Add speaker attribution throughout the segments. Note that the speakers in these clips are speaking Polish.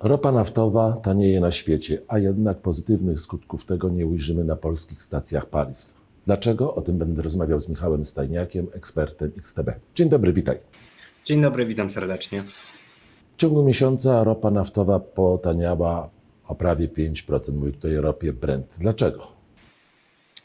Speaker 1: Ropa naftowa tanieje na świecie, a jednak pozytywnych skutków tego nie ujrzymy na polskich stacjach paliw. Dlaczego? O tym będę rozmawiał z Michałem Stajniakiem, ekspertem XTB. Dzień dobry, witaj.
Speaker 2: Dzień dobry, witam serdecznie.
Speaker 1: W ciągu miesiąca ropa naftowa potaniała o prawie 5%. Mówię tutaj o ropie Brent. Dlaczego?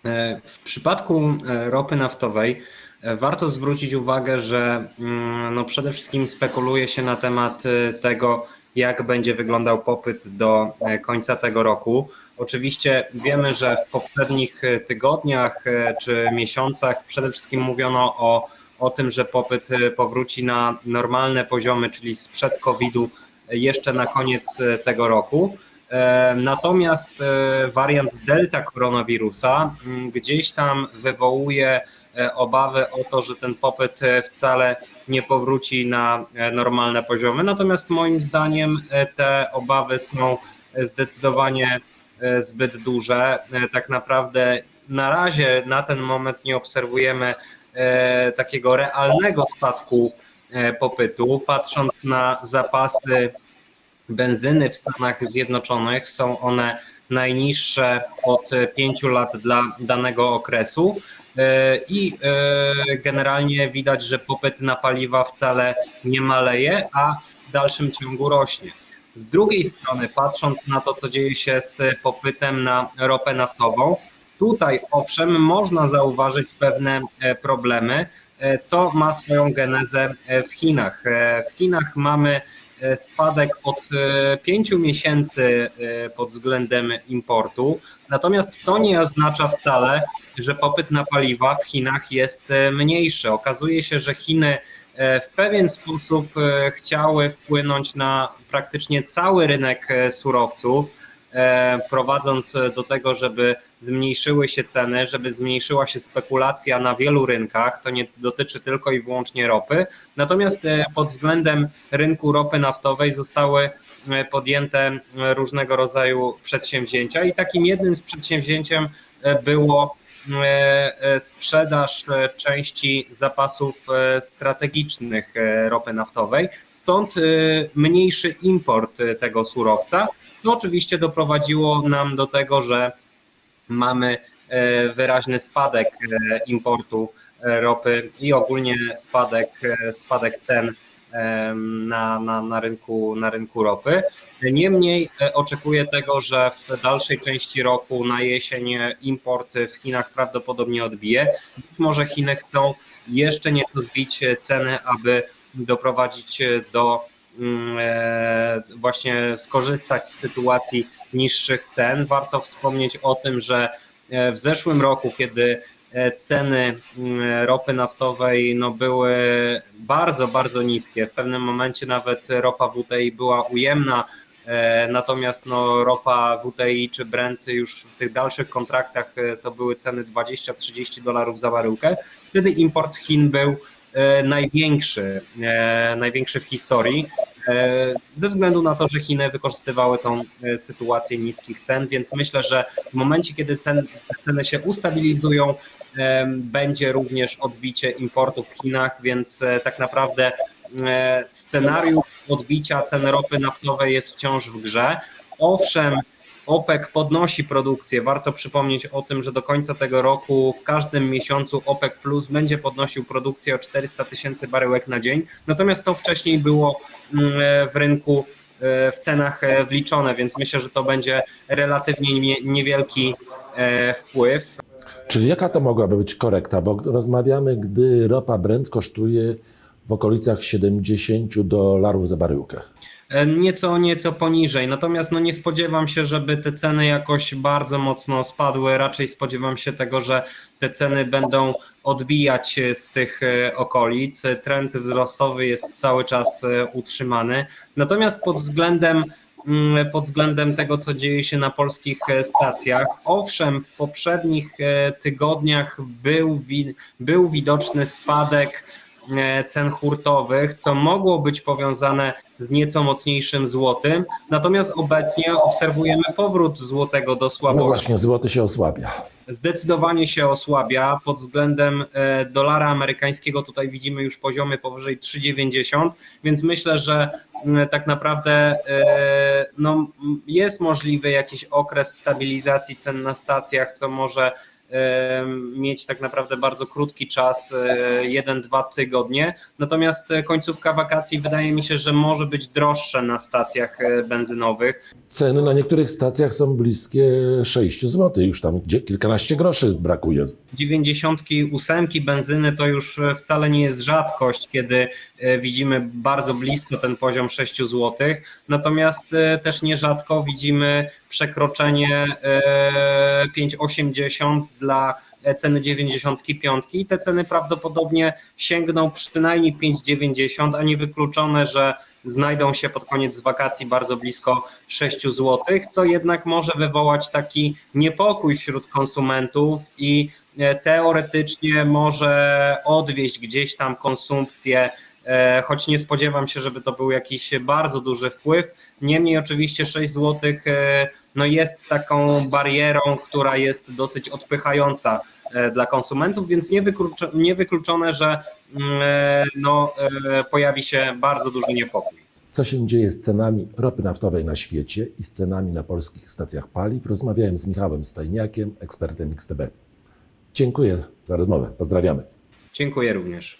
Speaker 2: E, W przypadku e, ropy naftowej warto zwrócić uwagę, że mm, no przede wszystkim spekuluje się na temat e, tego, jak będzie wyglądał popyt do e, końca tego roku. Oczywiście wiemy, że w poprzednich e, tygodniach e, czy miesiącach przede wszystkim mówiono o, o tym, że popyt e, powróci na normalne poziomy, czyli sprzed COVID-u e, jeszcze na koniec e, tego roku. E, Natomiast e, wariant delta koronawirusa m, gdzieś tam wywołuje e, obawy o to, że ten popyt wcale nie powróci na normalne poziomy. Natomiast moim zdaniem te obawy są zdecydowanie zbyt duże. Tak naprawdę na razie na ten moment nie obserwujemy takiego realnego spadku popytu. Patrząc na zapasy benzyny w Stanach Zjednoczonych są one najniższe od pięciu lat dla danego okresu E, i e, generalnie widać, że popyt na paliwa wcale nie maleje, a w dalszym ciągu rośnie. Z drugiej strony, patrząc na to, co dzieje się z popytem na ropę naftową, tutaj owszem, można zauważyć pewne e, problemy, co ma swoją genezę w Chinach. W Chinach mamy spadek od e, pięciu miesięcy e, pod względem importu. Natomiast to nie oznacza wcale, że popyt na paliwa w Chinach jest e, mniejszy. Okazuje się, że Chiny e, w pewien sposób e, chciały wpłynąć na praktycznie cały rynek e, surowców e, prowadząc do tego, żeby zmniejszyły się ceny, żeby zmniejszyła się spekulacja na wielu rynkach. To nie dotyczy tylko i wyłącznie ropy. Natomiast e, pod względem rynku ropy naftowej zostały e, podjęte e, różnego rodzaju przedsięwzięcia i takim jednym z przedsięwzięciem e, było e, e, sprzedaż e, części zapasów e, strategicznych e, ropy naftowej. Stąd e, mniejszy import e, tego surowca, co oczywiście doprowadziło nam do tego, że mamy e, wyraźny spadek e, importu e, ropy i ogólnie spadek, spadek cen na, na, na, rynku, na rynku ropy. Niemniej oczekuję tego, że w dalszej części roku na jesień import w Chinach prawdopodobnie odbije. Być może Chiny chcą jeszcze nieco zbić ceny, aby doprowadzić do właśnie skorzystać z sytuacji niższych cen. Warto wspomnieć o tym, że e, w zeszłym roku, kiedy e, ceny mm, ropy naftowej no, były bardzo, bardzo niskie. W pewnym momencie nawet ropa WTI była ujemna, e, natomiast no, ropa WTI czy Brent już w tych dalszych kontraktach e, to były ceny 20-30 dolarów za baryłkę. Wtedy import Chin był e, największy, e, największy w historii. E, Ze względu na to, że Chiny wykorzystywały tą e, sytuację niskich cen, więc myślę, że w momencie, kiedy cen, ceny się ustabilizują, będzie również odbicie importu w Chinach, więc e, tak naprawdę scenariusz odbicia cen ropy naftowej jest wciąż w grze. Owszem, OPEC podnosi produkcję. Warto przypomnieć o tym, że do końca tego roku w każdym miesiącu OPEC Plus będzie podnosił produkcję o 400 tysięcy baryłek na dzień. Natomiast to wcześniej było mm, w rynku e, w cenach e, wliczone, więc myślę, że to będzie relatywnie nie- niewielki e, wpływ.
Speaker 1: Czyli jaka to mogłaby być korekta? Bo rozmawiamy, gdy ropa Brent kosztuje w okolicach 70 dolarów za baryłkę.
Speaker 2: E, Nieco, nieco poniżej. Natomiast no nie spodziewam się, żeby te ceny jakoś bardzo mocno spadły. Raczej spodziewam się tego, że te ceny będą odbijać z tych e, okolic. Trend wzrostowy jest cały czas e, utrzymany. Natomiast pod względem mm, pod względem tego, co dzieje się na polskich stacjach. Owszem, w poprzednich tygodniach był, był widoczny spadek cen hurtowych, co mogło być powiązane z nieco mocniejszym złotym. Natomiast obecnie obserwujemy powrót złotego do
Speaker 1: No
Speaker 2: słabości.
Speaker 1: właśnie, złoty się osłabia.
Speaker 2: Zdecydowanie się osłabia pod względem e, dolara amerykańskiego. Tutaj widzimy już poziomy powyżej 3,90, więc myślę, że tak naprawdę e, no, jest możliwy jakiś okres stabilizacji cen na stacjach, co może e, mieć tak naprawdę bardzo krótki czas, e, jeden, dwa tygodnie. Natomiast e, końcówka wakacji wydaje mi się, że może być droższe na stacjach e, benzynowych.
Speaker 1: Ceny na niektórych stacjach są bliskie 6 zł, już tam gdzie kilkanaście groszy brakuje.
Speaker 2: 98 benzyny to już e, wcale nie jest rzadkość, kiedy e, widzimy bardzo blisko ten poziom 6 zł. Natomiast e, też nierzadko widzimy przekroczenie e, 5,80 dla ceny 95 i te ceny prawdopodobnie sięgną przynajmniej 5,90, a nie wykluczone, że znajdą się pod koniec wakacji bardzo blisko 6 zł, co jednak może wywołać taki niepokój wśród konsumentów i e, teoretycznie może odwieść gdzieś tam konsumpcję, choć nie spodziewam się, żeby to był jakiś bardzo duży wpływ. Niemniej oczywiście 6 zł no jest taką barierą, która jest dosyć odpychająca e, dla konsumentów, więc niewykluczo- niewykluczone, że mm, e, no, e, pojawi się bardzo duży niepokój.
Speaker 1: Co się dzieje z cenami ropy naftowej na świecie i z cenami na polskich stacjach paliw? Rozmawiałem z Michałem Stajniakiem, ekspertem XTB. Dziękuję za rozmowę. Pozdrawiamy.
Speaker 2: Dziękuję również.